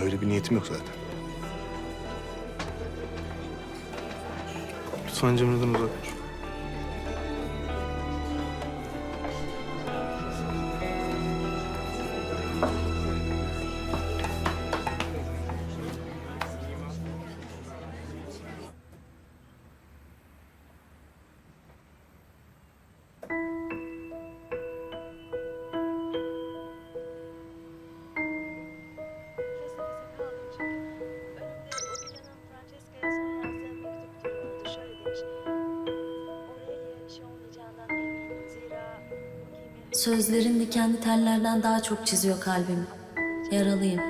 Öyle bir niyetim yok zaten. Lütfen Cemre'den uzak dur. Sözlerin dikenli tellerden daha çok çiziyor kalbimi. Yaralıyım.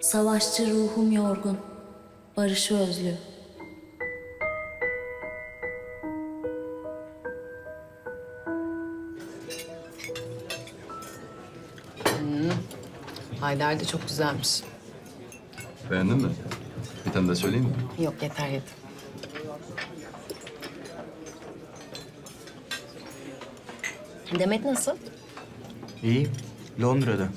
Savaşçı ruhum yorgun. Barışı özlüyor. Da çok güzelmiş. Beğendin mi? Bir tane daha söyleyeyim mi? Yok yeter yeter. Demet nasıl? İyi. Londra'da.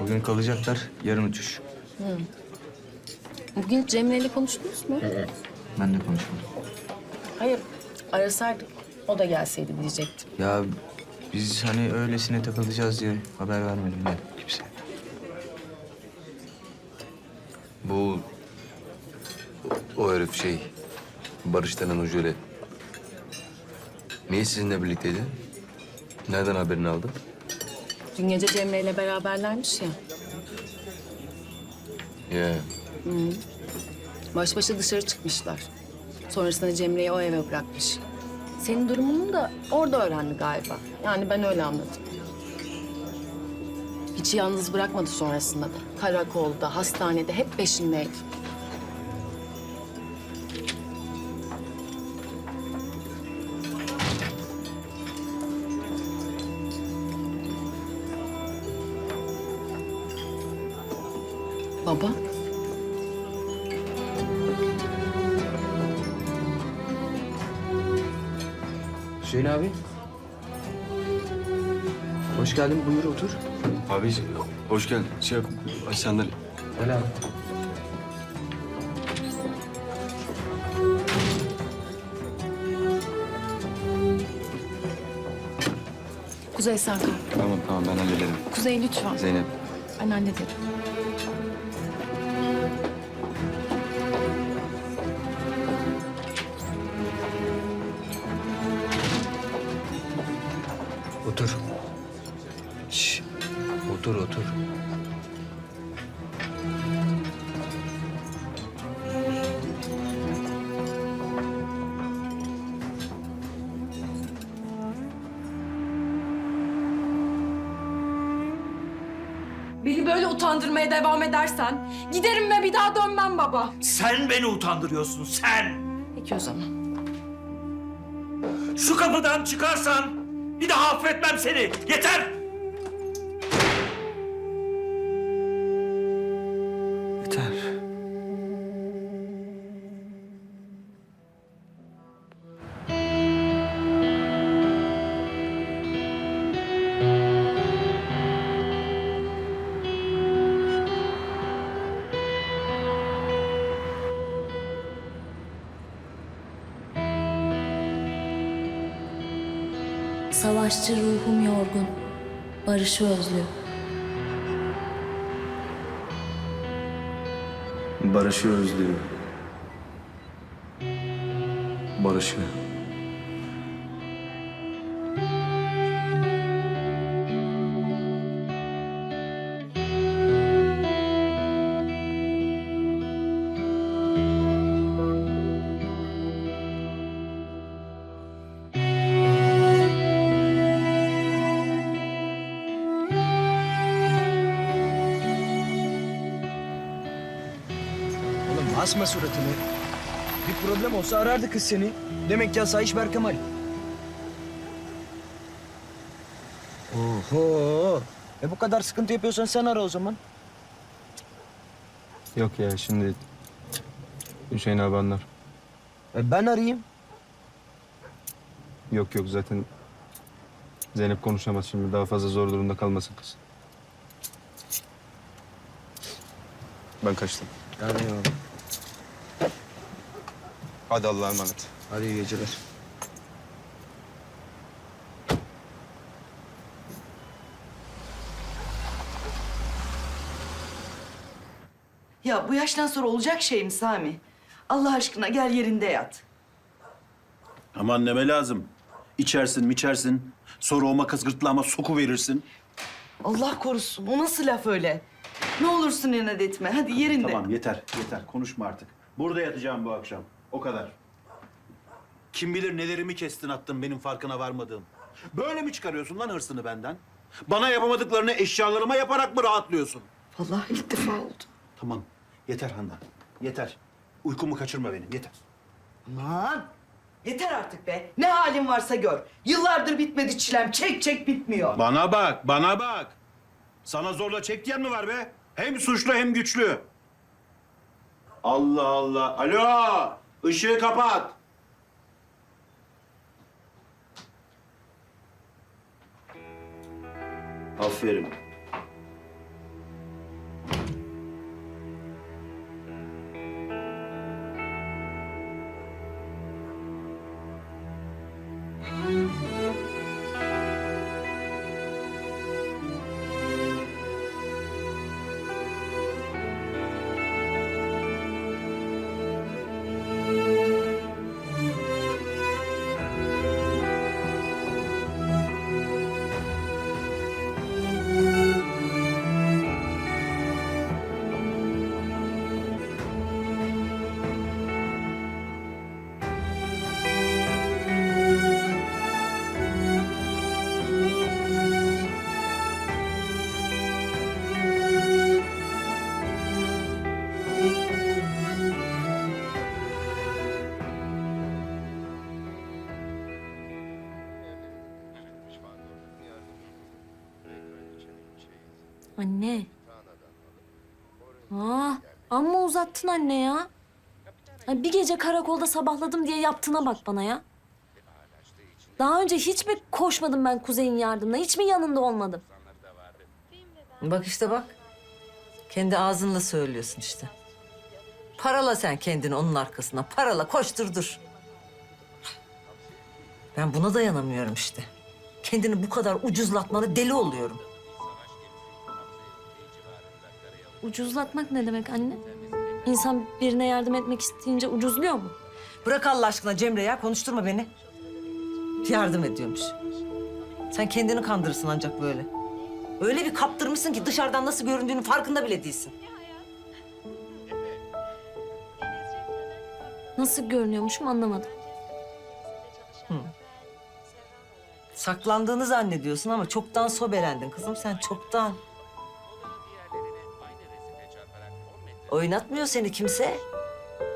Bugün kalacaklar. Yarın uçuş. Bugün Cemre ile konuştunuz mu? Ben de konuşmadım. Hayır. Arasaydık. O da gelseydi diyecektim. Ya biz hani öylesine takılacağız diye haber vermedim ben Bu... O herif şey... Barış denen jöle. Niye sizinle birlikteydi? Nereden haberini aldın? Dün gece Cemre ile beraberlermiş ya. Ya Baş başa dışarı çıkmışlar. Sonrasında Cemre'yi o eve bırakmış. Senin durumunu da orada öğrendi galiba. Yani ben öyle anladım. Hiç yalnız bırakmadı sonrasında da. Karakolda, hastanede hep peşindeydi. Baba. Hüseyin abi. Hoş geldin. Buyur otur. Abi hoş geldin. Şey, aç sandalye. Gel abi. Kuzey sen kal. Tamam tamam ben hallederim. Kuzey lütfen. Zeynep. Ben hallederim. Otur. Şş. Otur otur. Beni böyle utandırmaya devam edersen giderim ve bir daha dönmem baba. Sen beni utandırıyorsun sen. Peki o zaman. Şu kapıdan çıkarsan bir daha affetmem seni. Yeter. Yeter. Savaşçı ruhum yorgun. Barışı özlüyor. Barış'ı özlüyor. Barış'ı. Asma suratını. Bir problem olsa arardı kız seni. Demek ki asayiş Berkemal. Oho. E bu kadar sıkıntı yapıyorsan sen ara o zaman. Yok ya şimdi Hüseyin abi anlar. E, ben arayayım. Yok yok zaten Zeynep konuşamaz şimdi. Daha fazla zor durumda kalmasın kız. Ben kaçtım. Eyvallah. Hadi Allah'a emanet. Hadi iyi geceler. Ya bu yaştan sonra olacak şey mi Sami? Allah aşkına gel yerinde yat. Aman neme lazım. İçersin mi içersin. Sonra o makas gırtlağıma soku verirsin. Allah korusun. O nasıl laf öyle? Ne olursun inat etme. Hadi yerinde. Tamam yeter yeter konuşma artık. Burada yatacağım bu akşam. O kadar. Kim bilir nelerimi kestin attın benim farkına varmadığım. Böyle mi çıkarıyorsun lan hırsını benden? Bana yapamadıklarını eşyalarıma yaparak mı rahatlıyorsun? Vallahi ilk defa oldu. Tamam yeter Handan yeter. Uykumu kaçırma benim yeter. Aman. Yeter artık be. Ne halin varsa gör. Yıllardır bitmedi çilem. Çek çek bitmiyor. Bana bak, bana bak. Sana zorla çek diyen mi var be? Hem suçlu hem güçlü. Allah Allah. Alo! Işığı kapat. Aferin. Anne. Aa, amma uzattın anne ya. Ay, bir gece karakolda sabahladım diye yaptığına bak bana ya. Daha önce hiç mi koşmadım ben Kuzey'in yardımına? Hiç mi yanında olmadım? Bak işte bak. Kendi ağzınla söylüyorsun işte. Parala sen kendini onun arkasına. Parala, koştur dur. Ben buna dayanamıyorum işte. Kendini bu kadar ucuzlatmana deli oluyorum. Ucuzlatmak ne demek anne? İnsan birine yardım etmek isteyince ucuzluyor mu? Bırak Allah aşkına Cemre ya, konuşturma beni. Yardım ediyormuş. Sen kendini kandırırsın ancak böyle. Öyle bir kaptırmışsın ki dışarıdan nasıl göründüğünün farkında bile değilsin. Nasıl görünüyormuşum anlamadım. Saklandığını zannediyorsun ama çoktan sobelendin kızım sen çoktan. Oynatmıyor seni kimse.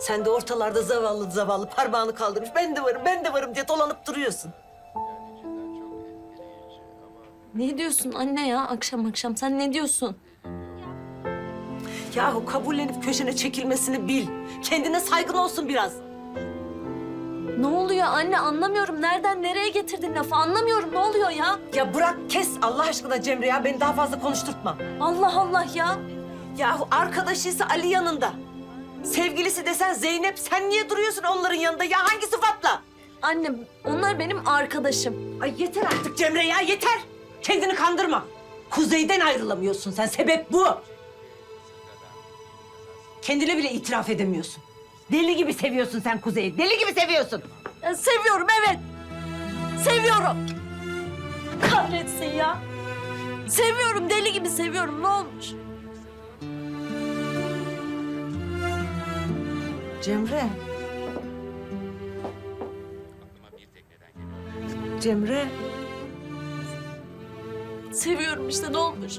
Sen de ortalarda zavallı zavallı parmağını kaldırmış. Ben de varım, ben de varım diye dolanıp duruyorsun. Ne diyorsun anne ya akşam akşam? Sen ne diyorsun? Yahu kabullenip köşene çekilmesini bil. Kendine saygın olsun biraz. Ne oluyor anne anlamıyorum. Nereden nereye getirdin lafı anlamıyorum. Ne oluyor ya? Ya bırak kes Allah aşkına Cemre ya. Beni daha fazla konuşturtma. Allah Allah ya. Yahu arkadaşıysa Ali yanında. Sevgilisi desen Zeynep. Sen niye duruyorsun onların yanında ya? Hangi sıfatla? Anne onlar benim arkadaşım. Ay yeter artık Cemre ya yeter. Kendini kandırma. Kuzey'den ayrılamıyorsun sen. Sebep bu. Kendine bile itiraf edemiyorsun. Deli gibi seviyorsun sen Kuzey'i. Deli gibi seviyorsun. Ya seviyorum evet. Seviyorum. Kahretsin ya. Seviyorum deli gibi seviyorum ne olmuş? Cemre. Cemre. Seviyorum işte ne olmuş?